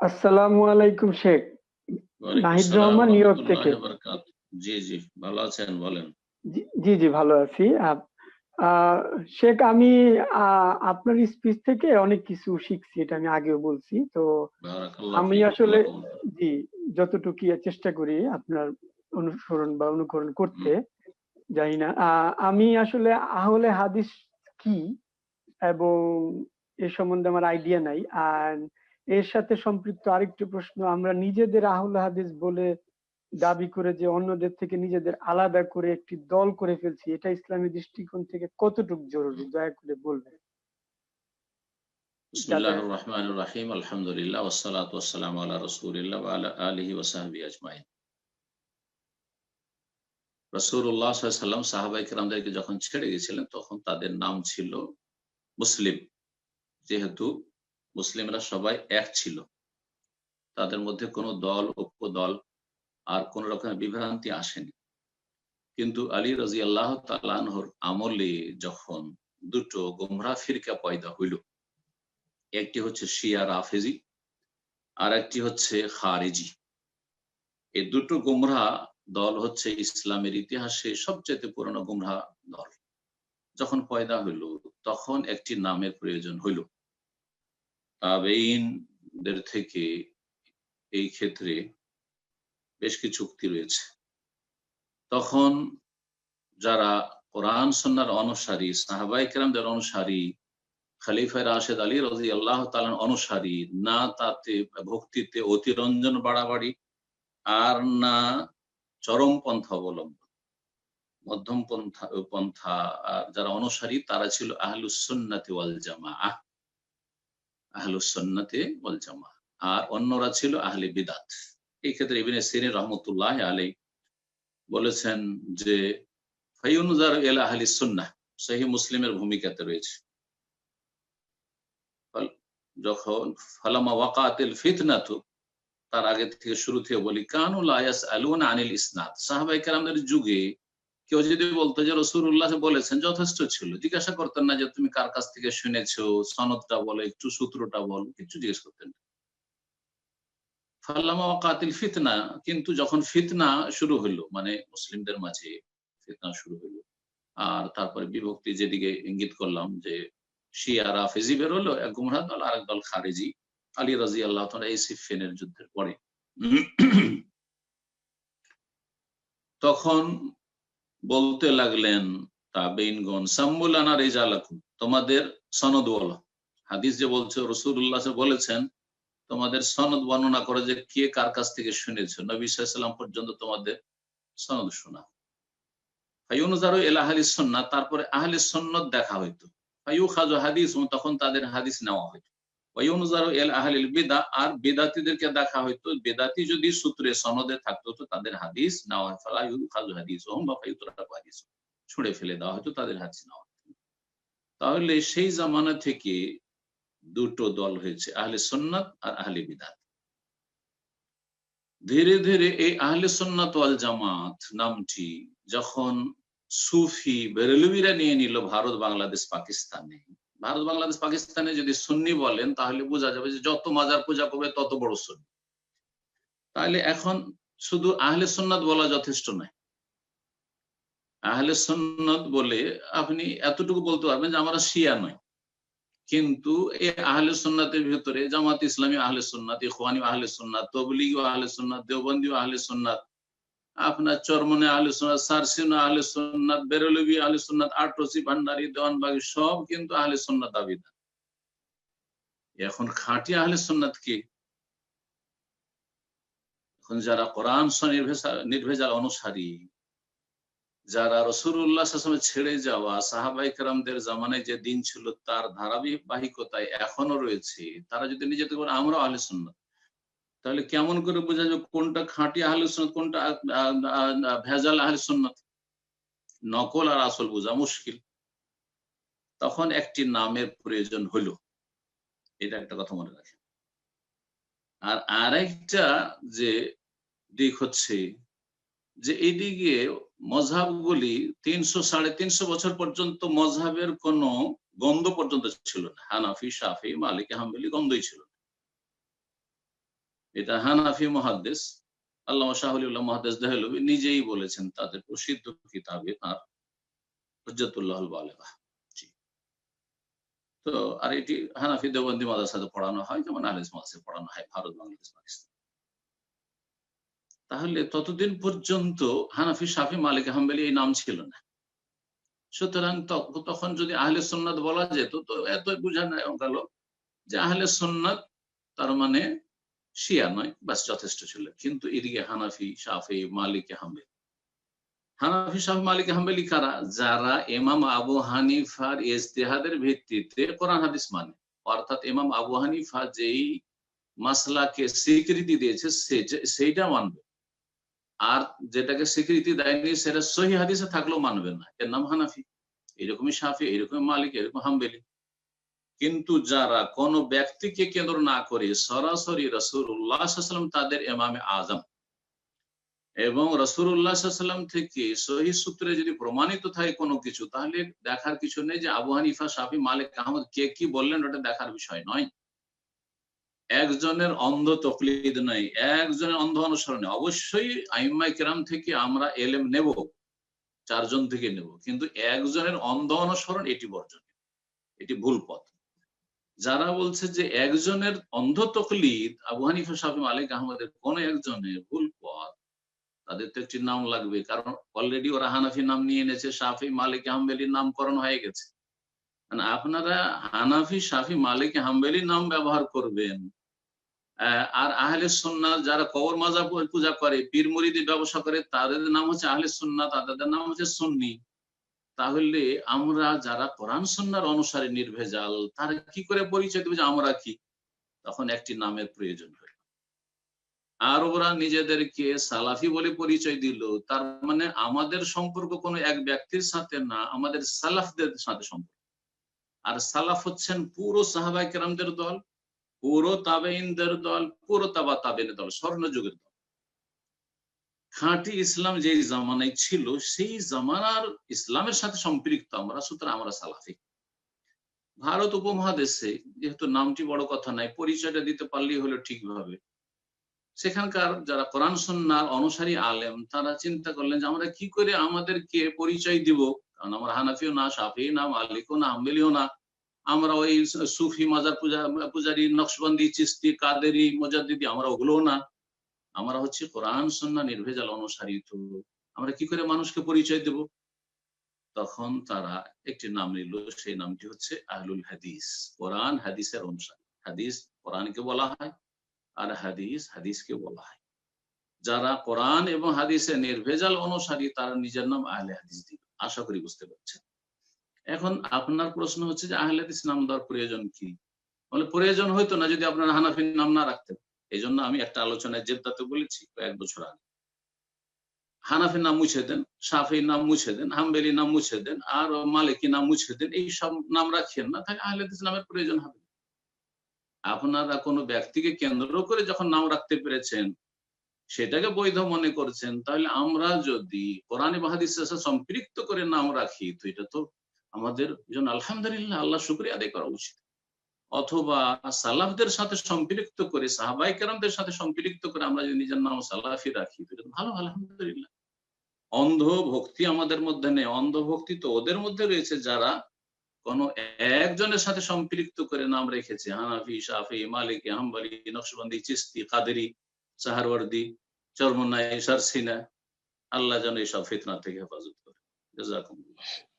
আসসালামু আলাইকুম Sheikh. Nahid Rahman New York থেকে। জি জি ভালো আছেন বলেন। জি জি ভালো আছি। শেখ আমি আপনার স্পিচ থেকে অনেক কিছু শিখছি এটা আমি আগেও বলছি। তো আমি আসলে জি যতটুকু চেষ্টা করি আপনার অনুসরণ বা অনুকরণ করতে জানি না। আমি আসলে আহলে হাদিস কি? এবং এ সম্বন্ধে আমার আইডিয়া নাই। আর এর সাথে সম্পৃক্ত আরেকটি প্রশ্ন, আমরা নিজেদের আহুল হাদিস বলে দাবি করে যে অন্যদের থেকে নিজেদের আলাদা করে একটি দল করে ফেলছি, এটা ইসলামী দৃষ্টিকোণ থেকে কতটুকু জরুরি? দয়া করে বলবেন। রহিম। আলা যখন ছেড়ে গেছিলেন, তখন তাদের নাম ছিল মুসলিম। যেহেতু মুসলিমরা সবাই এক ছিল। তাদের মধ্যে কোনো দল উপদল আর কোন রকমের বিভ্রান্তি আসেনি। কিন্তু আলী রাজি আল্লাহ তালানহর আমলে যখন দুটো গোমরা ফিরকা পয়দা হইল, একটি হচ্ছে শিয়া রাফেজি আর একটি হচ্ছে খারেজি। এই দুটো গুমরা দল হচ্ছে ইসলামের ইতিহাসে সবচেয়ে পুরনো গুমরা দল। যখন পয়দা হইল, তখন একটি নামের প্রয়োজন হইল। তাবেইনদের থেকে এই ক্ষেত্রে বেশ কিছু চুক্তি রয়েছে। তখন যারা কোরআন সন্ন্যার অনুসারী সাহাবাই কেরামদের অনুসারী, খালিফা রাশেদ আলী রাজি আল্লাহ তালান অনুসারী, না তাতে ভক্তিতে অতিরঞ্জন বাড়াবাড়ি আর না চরম পন্থা অবলম্বন, মধ্যম পন্থা পন্থা, আর যারা অনুসারী তারা ছিল আহলুসন্নাতে ওয়াল জামা আহলুসন্নাতে ওয়াল জামা আর অন্যরা ছিল আহলে বিদাত। এই ক্ষেত্রে ইবিনে সিরিন রহমতুল্লাহ আলী বলেছেন যে ফাইউনজার এল আহলি সুন্নাহ সহি মুসলিমের ভূমিকাতে রয়েছে। যখন ফালামা ওয়াকাতিল ফিতনাতু, তার আগে থেকে শুরু থেকে বলি কানুল আয়াস আলুন আনিল ইসনাদ সাহাবাই কেরামদের যুগে কেউ যদি বলতো যে রসুল্লাহ বলেছেন, যথেষ্ট ছিল। জিজ্ঞাসা করতেন না যে তুমি কার কাছ থেকে শুনেছো, সনদটা বলো, একটু সূত্রটা বলো, কিছু জিজ্ঞেস করতেন ফাল্লামা ওয়াকাতিল ফিতনা, কিন্তু যখন ফিতনা শুরু হইল মানে মুসলিমদের মাঝে ফিতনা শুরু হইল আর তারপরে বিভক্তি যেদিকে ইঙ্গিত করলাম যে শিয়ারা ফেজি বেরোলো, এক গুমরা দল আর এক দল খারেজি। আলী রাজি আল্লাহ এই সিফেনের যুদ্ধের পরে। তখন বলতে লাগলেন তাবেইনগণ সাম্বুলানা রেজালাকুম, তোমাদের সনদ বলো। হাদিস যে বলছে রসুল্লাহ বলেছেন, তোমাদের সনদ বর্ণনা করে যে কে কার কাছ থেকে শুনেছ? নবী সাল্লাম পর্যন্ত তোমাদের সনদ শোনা। ফাইউনজারু এল আহলি সন্না তারপরে আহলি সন্নত দেখা হইতো। ফাইউ খাজু হাদিস, তখন তাদের হাদিস নেওয়া হইতো। ছুঁড়ে ফেলে দেওয়া হয়তো তাদের নেওয়া তাহলে সেই জামানা থেকে দুটো দল হয়েছে, আহলে সন্ন্যত আর আহলে বিদাত ধীরে ধীরে এই আহলে সন্ন্যত ওয়াল জামাত নামটি যখন সুফি বেরেলবিরা নিয়ে নিল ভারত, বাংলাদেশ, পাকিস্তানে ভারত, বাংলাদেশ, পাকিস্তানে যদি সুন্নি বলেন, তাহলে বোঝা যাবে যে যত মাজার পূজা করবে, তত বড় সুন্নি। তাহলে এখন শুধু আহলে সন্ন্যত বলা যথেষ্ট নয়। আহলে সন্ন্যত বলে আপনি এতটুকু বলতে পারবেন যে আমরা শিয়া নয় কিন্তু এই আহলে সুন্নাতের ভিতরে জামাত ইসলামী আহলে সুন্নাত, ইখওয়ানি আহলে সুন্নাত তবলিগ আহলে সুন্নাত দেওবন্দি আহলে সুন্নাত আপনার চরমনে আহলে সুন্নাত সারসিন আহলে সুন্নাত, বেরলবি আহলে আটরসি, ভান্ডারি দেওয়ানবাগি সব কিন্তু আহলে সুন্নাত দাবিদার। এখন খাঁটি আহলে সুন্নাত কি? এখন যারা কোরআন নির্ভেজাল অনুসারী, যারা রসুল্লাহ ছেড়ে যাওয়া সাহাবাই কেরামদের জামানায় যে দিন ছিল তার ধারাবাহিকতায় এখনও রয়েছে, তারা যদি নিজেদের করে আমরা আহলে সুন্নাত তাহলে কেমন করে বোঝা যাবে কোনটা খাঁটি আহলে সুন্নাত, কোনটা ভেজাল আহলে সুন্নাত? নকল আর আসল বোঝা মুশকিল। তখন একটি নামের প্রয়োজন হলো। এটা একটা কথা মনে রাখেন। আর আরেকটা যে দিক হচ্ছে যে এইদিকে মজাবগুলি তিনশো, সাড়ে তিনশো বছর পর্যন্ত মজাবের কোন গন্ধ পর্যন্ত ছিল না। হানাফি সাফি মালিক, হাম্বলি গন্ধই ছিল এটা হানাফি মহাদ্দেশ আল্লাহ শাহুল্লাহ মহাদ্দেশ দেহলবি নিজেই বলেছেন তাদের প্রসিদ্ধ কিতাবে আর হজ্জতুল্লাহ জি। তো, আর এটি হানাফি দেবন্দি মাদ্রাসাতে পড়ানো হয়, যেমন আলিস মাদ্রাসায় পড়ানো হয়, ভারত, বাংলাদেশ, পাকিস্তান। তাহলে ততদিন পর্যন্ত হানাফি সাফি মালিক, হাম্বেলি এই নাম ছিল না। সুতরাং তখ- তখন যদি আহলে সুন্নাত বলা যেত, তো এত বোঝা গেল যে আহলে সুন্নাত তার মানে শিয়া নয় বাস যথেষ্ট ছিল। কিন্তু এদিকে হানাফি সাফে মালিক, হাম্বেলি। হানাফি সাফি মালিক, হাম্বেলি কারা? যারা এমাম আবু হানিফার ইজতেহাদের ভিত্তিতে কোরআন হাদিস মানে। অর্থাৎ এমাম আবু হানিফা যেই মাসলাকে স্বীকৃতি দিয়েছে সেইটা মানবে। আর যেটাকে স্বীকৃতি দেয়নি, সেটা সহি হাদিসে থাকলেও মানবে না। এর নাম হানাফি। এরকমই সাফি এরকম মালিক এরকম হাম্বেলি। কিন্তু যারা কোন ব্যক্তিকে কেন্দ্র না করে সরাসরি রসুল্লাহাম তাদের এমামে আজম এবং রসুল্লাহাম থেকে সহি সূত্রে যদি প্রমাণিত থাকে কোনো কিছু, তাহলে দেখার কিছু নেই যে আবু হানিফা সাফি মালিক, আহমদ কে কি বললেন, ওটা দেখার বিষয় নয়। একজনের অন্ধ তকলিদ নাই, একজনের অন্ধ অনুসরণে অবশ্যই আইম্মাই কেরাম থেকে আমরা এলেম নেব, চারজন থেকে নেব, কিন্তু একজনের অন্ধ অনুসরণ এটি বর্জন, এটি ভুল পথ। যারা বলছে যে একজনের অন্ধ তকলিদ আবু হানিফা সাফি মালিক আহমদের কোন একজনের ভুল পথ, তাদের তো একটি নাম লাগবে। কারণ অলরেডি ওরা হানাফি নাম নিয়ে এনেছে সাফি মালিক আহমেলির নামকরণ হয়ে গেছে। মানে আপনারা হানাফি সাফি মালিক হাম্বেলির নাম ব্যবহার করবেন। আর আহলে সুন্নাত যারা কবর মাজা পূজা করে, পীর মুরিদি ব্যবসা করে, তাদের নাম হচ্ছে আহলে সুন্নাত আর তাদের নাম হচ্ছে সুন্নি। তাহলে আমরা যারা কোরআন সুন্নার অনুসারে নির্ভেজাল, তারা কি করে পরিচয় দেবে যে আমরা কি? তখন একটি নামের প্রয়োজন হয় আর ওরা নিজেদেরকে সালাফি বলে পরিচয় দিল, তার মানে আমাদের সম্পর্ক কোনো এক ব্যক্তির সাথে না, আমাদের সালাফদের সাথে সম্পর্ক। আর সালাফ হচ্ছেন পুরো সাহাবাই কেরামদের দল, পুরো তাবেইনদের দল, পুরো তাবা তাবেনের দল, স্বর্ণযুগের দল। খাঁটি ইসলাম যে জামানায় ছিল, সেই জামানার ইসলামের সাথে সম্পৃক্ত আমরা, সুতরাং আমরা সালাফি। ভারত উপমহাদেশে যেহেতু নামটি বড় কথা নাই পরিচয়টা দিতে পারলেই হলো ঠিকভাবে। সেখানকার যারা কোরআন সন্ন্যার অনুসারী আলেম, তারা চিন্তা করলেন যে আমরা কি করে আমাদেরকে পরিচয় দিব? কারণ আমরা হানাফিও না, সাফি না, মালিকও না আম্বেলিও না। আমরা ওই সুফি, মাজার পূজা, পূজারি, নকশবন্দি চিস্তি কাদেরি, মজাদ্দিদি, আমরা ওগুলোও না। আমরা হচ্ছে কোরআন সন্না নির্ভেজাল অনুসারী তো আমরা কি করে মানুষকে পরিচয় দেব? তখন তারা একটি নাম নিল, সেই নামটি হচ্ছে আহলুল হাদিস। কোরআন হাদিসের অনুসারী। হাদিস কোরআনকে বলা হয় আর হাদিস হাদিসকে বলা হয়। যারা কোরআন এবং হাদিসের নির্ভেজাল অনুসারী, তারা নিজের নাম আহলে হাদিস দিল আশা করি বুঝতে পারছেন। এখন আপনার প্রশ্ন হচ্ছে যে আহলে হাদিস নাম দেওয়ার প্রয়োজন কি? বলে প্রয়োজন হয়তো না যদি আপনারা হানাফির নাম না রাখতেন। এই জন্য আমি একটা আলোচনায় জেদ্দাতে বলেছি কয়েক বছর আগে। হানাফির নাম মুছে দেন, সাফির নাম মুছে দেন হাম্বেলি নাম মুছে দেন, আর মালিকি নাম মুছে দেন, এই সব নাম রাখেন না, তাহলে আহলে নামের প্রয়োজন হবে। আপনারা কোনো ব্যক্তিকে কেন্দ্র করে যখন নাম রাখতে পেরেছেন, সেটাকে বৈধ মনে করছেন, তাহলে আমরা যদি কোরআন সাথে সম্পৃক্ত করে নাম রাখি, তো এটা তো আমাদের জন্য আলহামদুলিল্লাহ, আল্লাহ শুক্রিয়া আদায় করা উচিত। অথবা সালাফদের সাথে সম্পৃক্ত করে সাহাবাই কেরামদের সাথে সম্পৃক্ত করে আমরা যদি নিজের নাম সালাফি রাখি ভালো, আলহামদুলিল্লাহ। অন্ধ ভক্তি আমাদের মধ্যে নেই। অন্ধ ভক্তি তো ওদের মধ্যে রয়েছে যারা কোন একজনের সাথে সম্পৃক্ত করে নাম রেখেছে। হানাফি সাফি মালিক, হাম্বালি, নকশবন্দি, চিস্তি, কাদেরি, সাহারওয়ার্দি, চরমনাই, সারসিনা, আল্লাহ যেন এইসব ফিতনা থেকে হেফাজত করে। জাজাকুমুল্লাহ